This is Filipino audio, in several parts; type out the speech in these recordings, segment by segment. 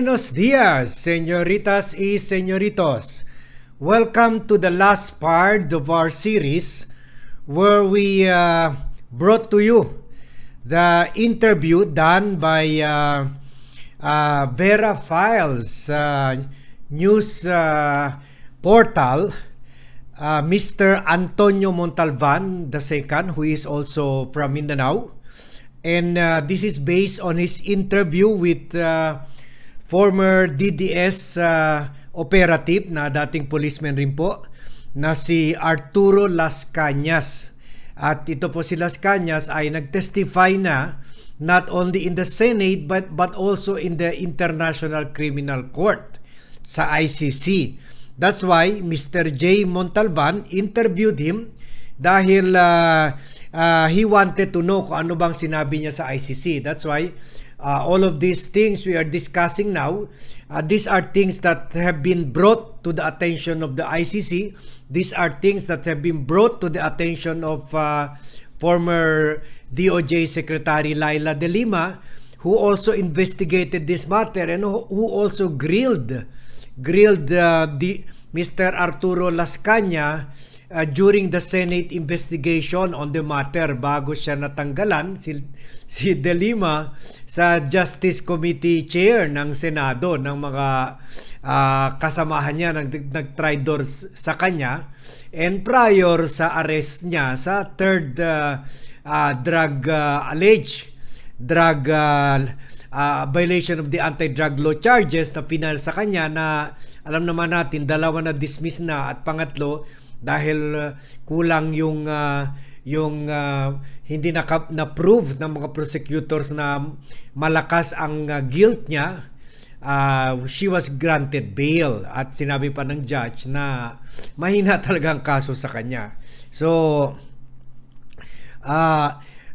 Buenos dias, señoritas y señoritos. Welcome to the last part of our series where we uh, brought to you the interview done by uh, uh, Vera Files uh, news uh, portal, uh, Mr. Antonio Montalvan II, who is also from Mindanao. And this is based on his interview with former DDS uh, operative na dating policeman rin po na si Arturo Las Cañas. At ito po si Las Cañas ay nagtestify na not only in the Senate but but also in the International Criminal Court sa ICC. That's why Mr. J. Montalban interviewed him dahil uh, uh, he wanted to know kung ano bang sinabi niya sa ICC. That's why uh, all of these things we are discussing now, uh, these are things that have been brought to the attention of the ICC. These are things that have been brought to the attention of uh, former DOJ Secretary Laila De Lima, who also investigated this matter and who also grilled grilled uh, the Mr. Arturo Lascanya uh, during the Senate investigation on the matter bago siya natanggalan si, si De Lima sa Justice Committee Chair ng Senado ng mga uh, kasamahan niya nag nagtridor sa kanya. And prior sa arrest niya sa third uh, uh, drug uh, alleged drug uh, uh, violation of the anti-drug law charges na final sa kanya na alam naman natin dalawa na dismiss na. At pangatlo dahil uh, kulang yung uh, yung uh, hindi na na prove ng mga prosecutors na malakas ang uh, guilt niya. Uh, she was granted bail at sinabi pa ng judge na mahina talaga ang kaso sa kanya. So uh,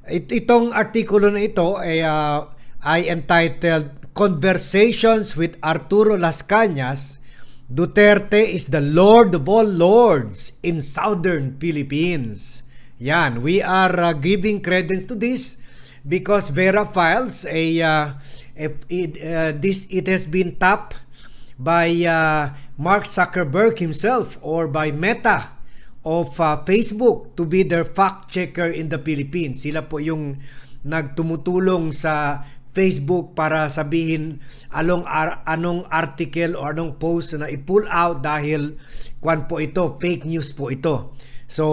it, itong artikulo na ito ay uh, ay entitled Conversations with Arturo Las Cañas Duterte is the Lord of all Lords in Southern Philippines. Yan, we are uh, giving credence to this because Vera Files, a, uh, it, uh, this, it has been tapped by uh, Mark Zuckerberg himself or by Meta of uh, Facebook to be their fact checker in the Philippines. Sila po yung nagtumutulong sa Facebook para sabihin anong ar- anong article o anong post na i-pull out dahil kwan po ito, fake news po ito. So,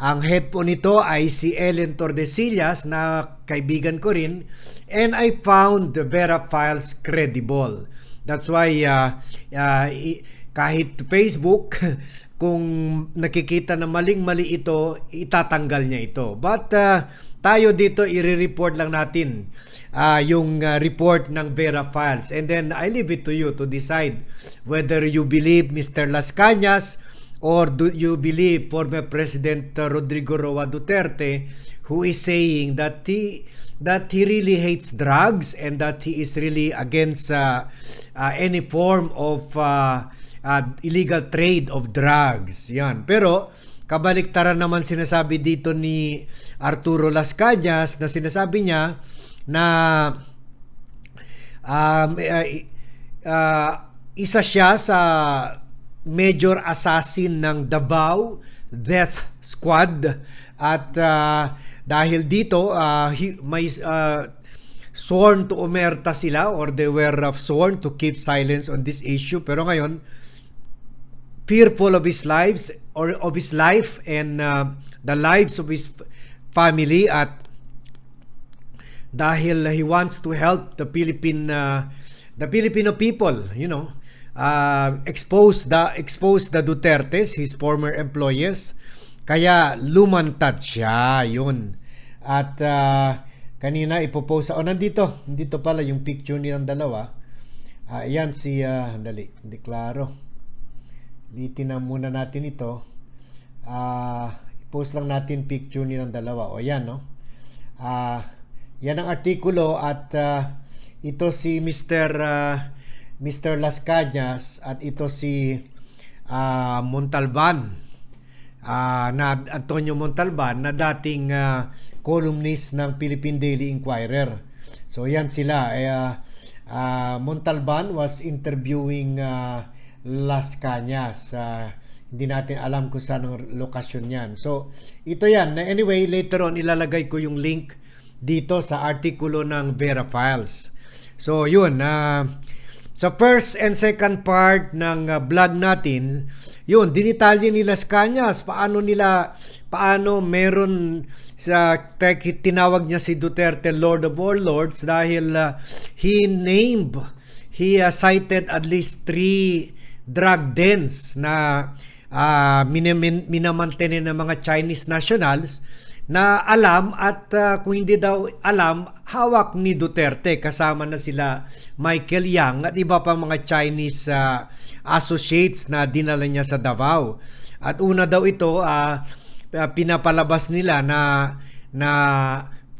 ang head po nito ay si Ellen Tordesillas na kaibigan ko rin and I found the Vera files credible. That's why uh, uh, kahit Facebook kung nakikita na maling-mali ito, itatanggal niya ito. But uh, tayo dito i-report lang natin uh, yung uh, report ng Vera Files. And then I leave it to you to decide whether you believe Mr. Las Cañas or do you believe former President Rodrigo Roa Duterte who is saying that he that he really hates drugs and that he is really against uh, uh, any form of uh, uh, illegal trade of drugs. Yan. Pero Kabaliktaran naman sinasabi dito ni Arturo Las Cañas na sinasabi niya na um, uh, uh, isa siya sa major assassin ng Davao Death Squad at uh, dahil dito uh, he, may uh, sworn to umerta sila or they were sworn to keep silence on this issue pero ngayon fearful of his lives or of his life and uh, the lives of his family at dahil he wants to help the Philippine uh, the Filipino people, you know, uh, expose the expose the Dutertes, his former employees. Kaya lumantad siya, yun. At uh, kanina ipopost oh nandito, nandito pala yung picture nilang dalawa. Uh, ayan si uh, dali, hindi klaro. Litin na muna natin ito. Uh, i-post lang natin picture nilang dalawa. O yan, no? Uh, yan ang artikulo at uh, ito si Mr. Uh, Mr. Las Cañas at ito si uh, Montalban. Uh, na Antonio Montalban na dating uh, columnist ng Philippine Daily Inquirer. So yan sila. Eh, uh, uh, Montalban was interviewing uh, Las Cañas. Uh, hindi natin alam kung saan ang lokasyon yan. So, ito yan. Anyway, later on, ilalagay ko yung link dito sa artikulo ng Vera Files. So, yun. Uh, sa first and second part ng uh, natin, yun, dinitalye ni Las Cañas, paano nila, paano meron sa tinawag niya si Duterte Lord of all Lords dahil uh, he named, he uh, cited at least three drug dens na uh, minamin, minamantanin ng mga Chinese nationals na alam at uh, kung hindi daw alam, hawak ni Duterte kasama na sila Michael Yang at iba pang mga Chinese uh, associates na dinala niya sa Davao. At una daw ito, uh, pinapalabas nila na na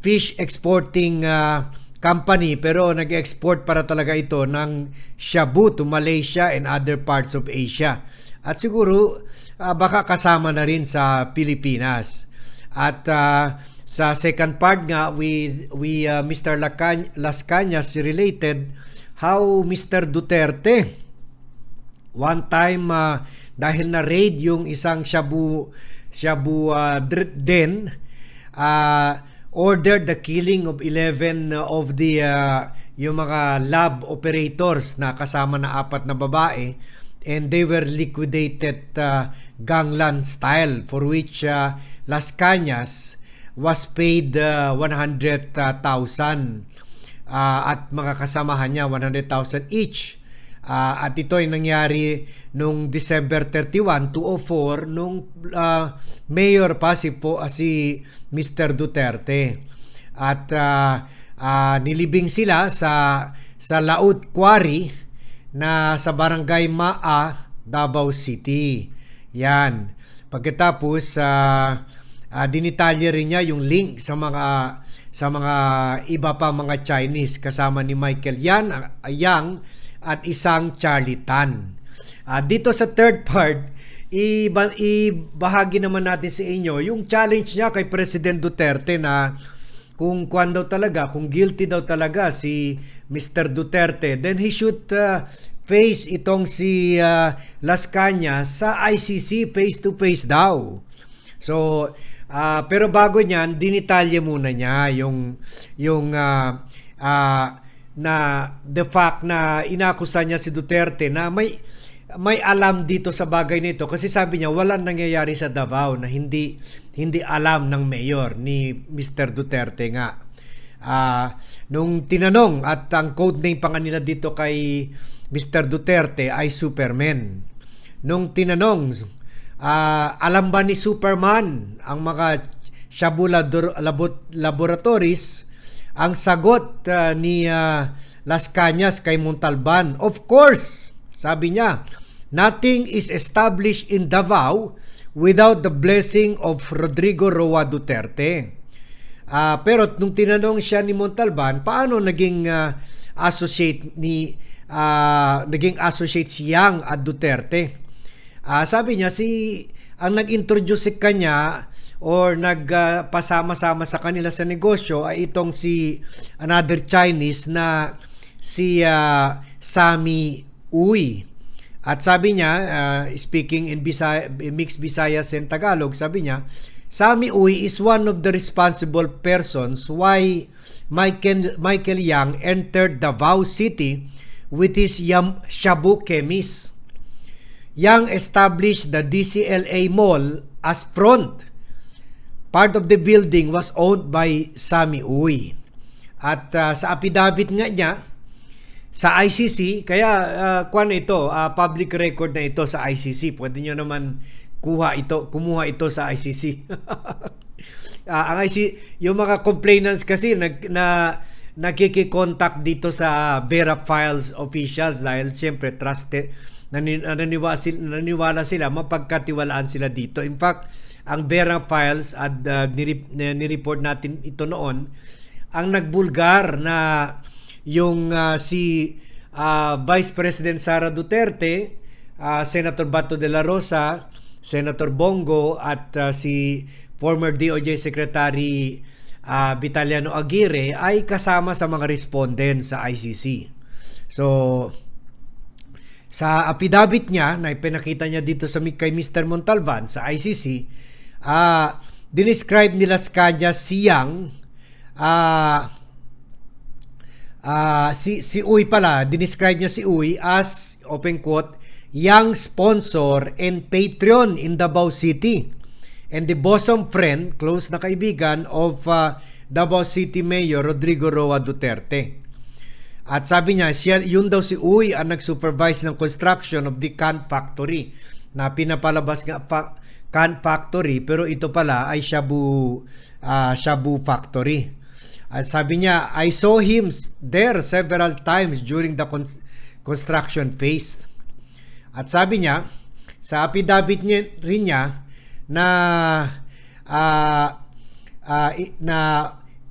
fish exporting uh, company pero nag-export para talaga ito ng shabu to Malaysia and other parts of Asia. At siguro uh, baka kasama na rin sa Pilipinas. At uh, sa second part nga we we uh, Mr. Lacan, Las Cañas related how Mr. Duterte one time uh, dahil na raid yung isang shabu shabu uh, den uh, ordered the killing of 11 of the uh, yung mga lab operators na kasama na apat na babae and they were liquidated uh, gangland style for which uh, Las Cañas was paid uh, 100,000 uh, at mga kasamahan niya 100,000 each. Uh, at ito ay nangyari nung December 31, 2004 nung uh, mayor pa si, po, uh, si Mr. Duterte. At uh, uh, nilibing sila sa sa Laut Quarry na sa Barangay Maa, Davao City. Yan. Pagkatapos uh, uh, dinitalye rin niya yung link sa mga sa mga iba pa mga Chinese kasama ni Michael Yan, Yang at isang Charlie Tan. Uh, dito sa third part, iba, ibahagi naman natin sa inyo yung challenge niya kay President Duterte na kung kwan daw talaga, kung guilty daw talaga si Mr. Duterte, then he should uh, face itong si uh, Las Cañas sa ICC face to face daw. So, uh, pero bago niyan, dinitalye muna niya yung yung uh, uh, na the fact na inakusa niya si Duterte na may may alam dito sa bagay nito kasi sabi niya walang nangyayari sa Davao na hindi hindi alam ng mayor ni Mr. Duterte nga. Uh, nung tinanong at ang code name pa nila dito kay Mr. Duterte ay Superman. Nung tinanong, uh, alam ba ni Superman ang mga Shabu Laboratories? Ang sagot uh, ni uh, Las Cañas kay Montalban, of course, sabi niya, Nothing is established in Davao without the blessing of Rodrigo Roa Duterte. Uh, pero nung tinanong siya ni Montalban, paano naging uh, associate ni uh, naging associate si Yang at Duterte? Uh, sabi niya si ang nag-introduce si kanya or nagpasama-sama uh, sa kanila sa negosyo ay itong si another Chinese na si uh, Sami Uy. At sabi niya, uh, speaking in Bisaya, mixed Visayas and Tagalog, sabi niya, Sami Uy is one of the responsible persons why Michael, Michael Yang entered Davao City with his Yam, Shabu chemist. Yang established the DCLA Mall as front. Part of the building was owned by Sami Uy. At uh, sa affidavit nga niya, sa ICC, kaya uh, kwan ito, uh, public record na ito sa ICC. Pwede nyo naman kuha ito, kumuha ito sa ICC. uh, ang ICC, yung mga complainants kasi nag, na nakiki-contact dito sa Vera Files officials dahil siyempre trusted naniniwala sila, sila mapagkatiwalaan sila dito. In fact, ang Vera Files at uh, nireport natin ito noon ang nagbulgar na yung uh, si uh, Vice President Sara Duterte, uh, Senator Bato de la Rosa, Senator Bongo at uh, si former DOJ Secretary uh, Vitaliano Aguirre ay kasama sa mga respondent sa ICC. So, sa affidavit niya na ipinakita niya dito sa kay Mr. Montalban sa ICC, ah dinescribe nila kanya siyang ah ah si si Uy pala, dinescribe niya si Uy as open quote young sponsor and patron in Davao City and the bosom friend, close na kaibigan of uh, Davao City Mayor Rodrigo Roa Duterte. At sabi niya, siya, yun daw si Uy ang nag-supervise ng construction of the can factory na pinapalabas nga fa- can factory pero ito pala ay shabu ah, shabu factory. At sabi niya, I saw him there several times during the con- construction phase. At sabi niya, sa affidavit niya, rin niya na ah, i- na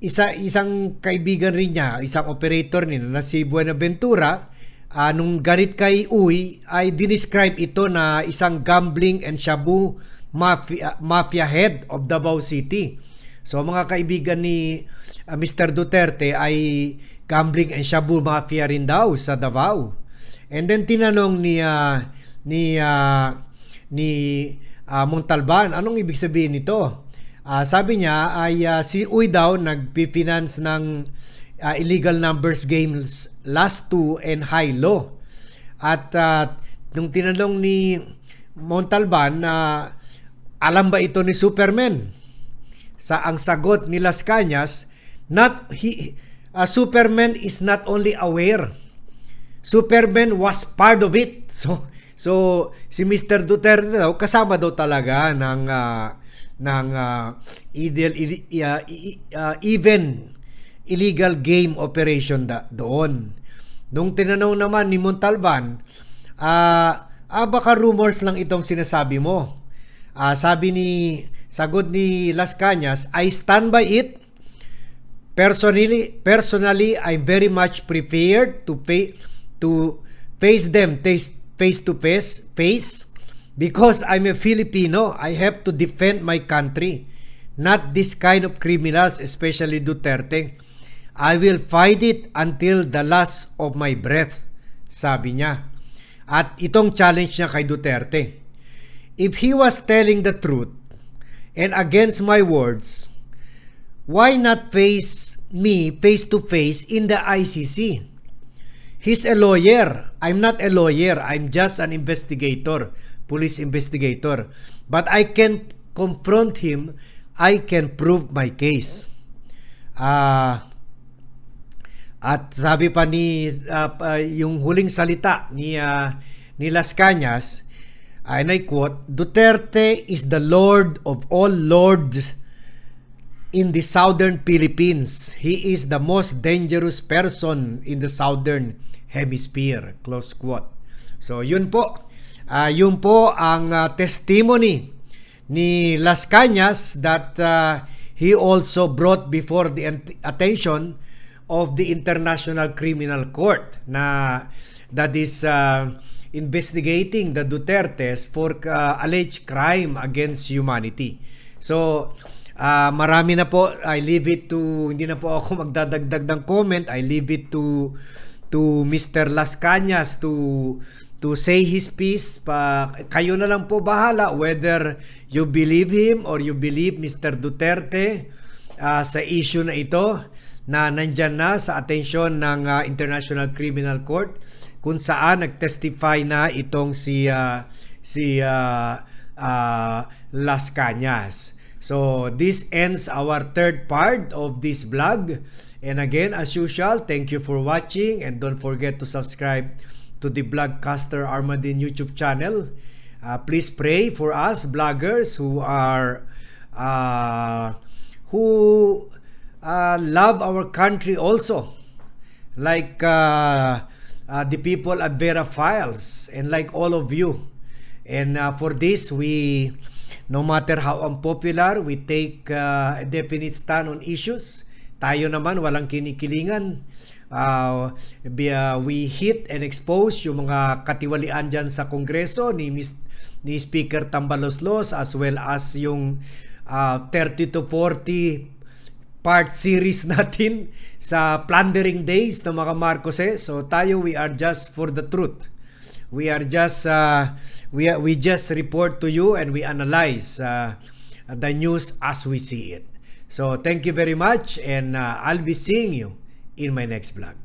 isa isang kaibigan rin niya, isang operator nila na si Buenaventura, ah, nung galit kay Uy ay dinescribe ito na isang gambling and shabu mafia, mafia head of Davao City. So mga kaibigan ni ah, Mr. Duterte ay gambling and shabu mafia rin daw sa Davao. And then tinanong ni ah, ni ah, ni ah, Montalban, anong ibig sabihin nito? Ah, sabi niya ay ah, si Uy daw nagpi-finance ng ah, illegal numbers games last two and high-low. At ah, nung tinanong ni Montalban na alam ba ito ni Superman? Sa ang sagot ni Las Cañas, not he ah, Superman is not only aware Superman was part of it. So so si Mr. Duterte daw kasama daw talaga ng ah, ng uh, ideal, uh, uh, even illegal game operation da, doon. Nung tinanong naman ni Montalban, ah, ah baka rumors lang itong sinasabi mo. Ah, sabi ni sagot ni Las Cañas, I stand by it. Personally, personally, I'm very much prepared to pay to face them face to face face because I'm a Filipino. I have to defend my country, not this kind of criminals, especially Duterte. I will fight it until the last of my breath, sabi niya. At itong challenge niya kay Duterte. If he was telling the truth and against my words, why not face me face to face in the ICC? He's a lawyer. I'm not a lawyer. I'm just an investigator, police investigator. But I can confront him. I can prove my case. Ah at sabi pa ni uh, uh, yung huling salita ni uh, ni Las Cañas, and I quote, Duterte is the Lord of all lords in the southern Philippines. He is the most dangerous person in the southern hemisphere. Close quote. So yun po. Uh, yun po ang uh, testimony ni Las Cañas that uh, he also brought before the attention of the International Criminal Court na that is uh, investigating the Dutertes for uh, alleged crime against humanity. So, uh, marami na po. I leave it to, hindi na po ako magdadagdag ng comment. I leave it to to Mr. Las Cañas to to say his piece. Pa, kayo na lang po bahala whether you believe him or you believe Mr. Duterte uh, sa issue na ito na nandyan na sa atensyon ng uh, International Criminal Court kung saan nagtestify na itong si uh, si uh, uh, Las Cañas. So this ends our third part of this vlog. And again, as usual, thank you for watching and don't forget to subscribe to the Blogcaster Armadin YouTube channel. Uh, please pray for us bloggers who are uh, who uh, love our country also. Like uh, uh, the people at Vera Files and like all of you. And uh, for this, we, no matter how unpopular, we take uh, a definite stand on issues. Tayo naman, walang kinikilingan. Uh, we hit and expose yung mga katiwalian dyan sa Kongreso ni, Ms., ni Speaker Tambaloslos as well as yung uh, 30 to 40 part series natin sa plundering days ng mga Marcoses. So tayo we are just for the truth. We are just uh, we we just report to you and we analyze uh, the news as we see it. So thank you very much and uh, I'll be seeing you in my next vlog.